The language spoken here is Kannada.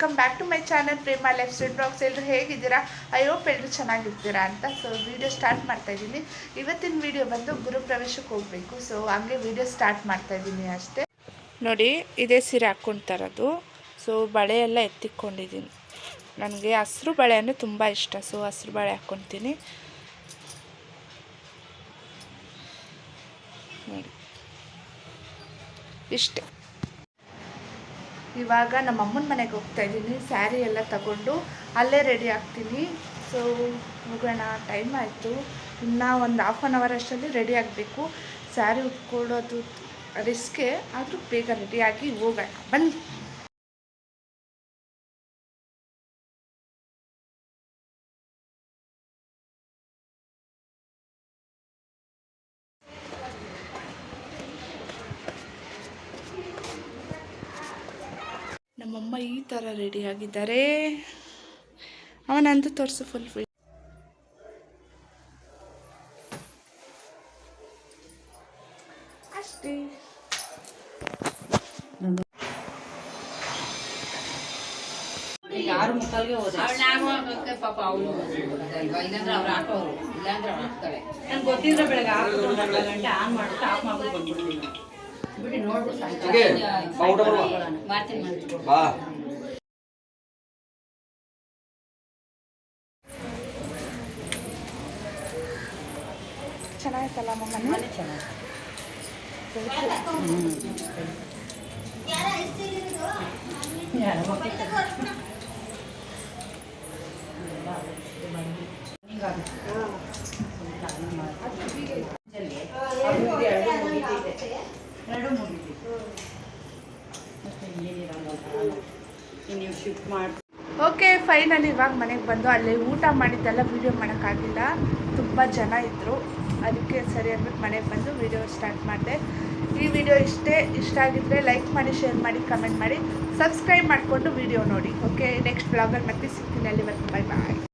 Welcome back to my channel Prema lifestyle blogs ಎಲ್ಲರೂ ಹೇಗಿದ್ದೀರಾ? ಐ ಹೋಪ್ ಎಲ್ಲರೂ ಚೆನ್ನಾಗಿರ್ತೀರಾ ಅಂತ. ಸೊ ವಿಡಿಯೋ ಸ್ಟಾರ್ಟ್ ಮಾಡ್ತಾ ಇದ್ದೀನಿ. ಇವತ್ತಿನ ವಿಡಿಯೋ ಬಂದು ಪ್ರವೇಶಕ್ಕೆ ಹೋಗಬೇಕು. ಸೊ ಹಂಗೆ ವಿಡಿಯೋ ಸ್ಟಾರ್ಟ್ ಮಾಡ್ತಾ ಇದ್ದೀನಿ ಅಷ್ಟೇ. ನೋಡಿ, ಇದೇ ಸೀರೆ ಹಾಕ್ಕೊಂತಾರದು ಸೊ ಬಳೆ ಎಲ್ಲ ಎತ್ತಿಕೊಂಡಿದ್ದೀನಿ. ನನಗೆ ಹಸ್ರು ಬಳೆ ಅಂದರೆ ತುಂಬ ಇಷ್ಟ. ಸೊ ಹಸ್ರು ಬಳೆ ಹಾಕ್ಕೊತೀನಿ ನೋಡಿ. ಇಷ್ಟೇ. ಇವಾಗ ನಮ್ಮ ಅಮ್ಮನ ಮನೆಗೆ ಹೋಗ್ತಾ ಇದ್ದೀನಿ. ಸ್ಯಾರಿ ಎಲ್ಲ ತಗೊಂಡು ಅಲ್ಲೇ ರೆಡಿ ಆಗ್ತೀನಿ. ಸೊ ಹೋಗೋಣ ಟೈಮ್ ಆಯಿತು. ಇನ್ನೂ ಒಂದು ಹಾಫ್ ಆನ್ ಅವರ್ ಅಷ್ಟರಲ್ಲಿ ರೆಡಿ ಆಗಬೇಕು. ಸ್ಯಾರಿ ಉಟ್ಕೊಳ್ಳೋದು ರಿಸ್ಕೇ ಆದರೂ ಬೇಗ ರೆಡಿಯಾಗಿ ಹೋಗೋಣ. ಬನ್ನಿ. ನಮ್ಮಮ್ಮ ಈ ಥರ ರೆಡಿಯಾಗಿದ್ದಾರೆ ಅವನಂತೂ ತೋರಿಸು ಫುಲ್ ಫುಲ್ ಅಷ್ಟೇ. ಯಾರು ಮುಕ್ಕಾಲ್ಗೆ ಹೋದ್ರೆ ಪಾಪ ಅವಳು ಇಲ್ಲಾಂದ್ರೆ ಅವ್ರು ಹಾಕೋರು ಇಲ್ಲಾಂದ್ರೆ ಅವ್ರು ಹಾಕ್ತಾಳೆ ನಂಗೆ ಗೊತ್ತಿದ್ರೆ ಬೆಳಗ್ಗೆ ಆರು ಗಂಟೆ ಆನ್ ಮಾಡ್ಬಿಟ್ಟು ಆಫ್ ಮಾಡ್ಬಿಟ್ಟು ಬಂದ್ಬಿಡ್ತೀನಿ ಬಿಡಿ ನೋಡ್ಬಿಟ್ಟು ಹಂಗೆ, ಬಾ ಊಟ ಮಾಡುವ. ಮಾಡ್ತೀನಿ ಮಾಡ್ತೀನಿ ಬಾ ಚೆನ್ನಾಗಿತ್ತಲ್ಲ ಮಮ್ಮನೆ ಮನೆ ಚೆನ್ನಾಗಿ ನೀವು ಶಿಫ್ಟ್ ಮಾಡಿ ಓಕೆ ಫೈನಲ್ ಇವಾಗ ಮನೆಗೆ ಬಂದು ಅಲ್ಲಿ ಊಟ ಮಾಡಿದ್ದೆಲ್ಲ ವೀಡಿಯೋ ಮಾಡೋಕ್ಕಾಗಿಲ್ಲ. ತುಂಬ ಜನ ಇದ್ದರು ಅದಕ್ಕೆ ಸರಿ ಅಂದ್ಬಿಟ್ಟು ಮನೆಗೆ ಬಂದು ವೀಡಿಯೋ ಸ್ಟಾರ್ಟ್ ಮಾಡಿದೆ. ಈ ವಿಡಿಯೋ ಇಷ್ಟೇ, ಇಷ್ಟ ಆಗಿದ್ದರೆ ಲೈಕ್ ಮಾಡಿ ಶೇರ್ ಮಾಡಿ ಕಮೆಂಟ್ ಮಾಡಿ. ಸಬ್ಸ್ಕ್ರೈಬ್ ಮಾಡಿಕೊಂಡು ವಿಡಿಯೋ ನೋಡಿ. ಓಕೆ ನೆಕ್ಸ್ಟ್ ಬ್ಲಾಗಲ್ಲಿ ಮತ್ತೆ ಸಿಗ್ತೀನಿ ಅಲ್ಲಿವರೆಗೂ ಬೈ ಬಾಯ್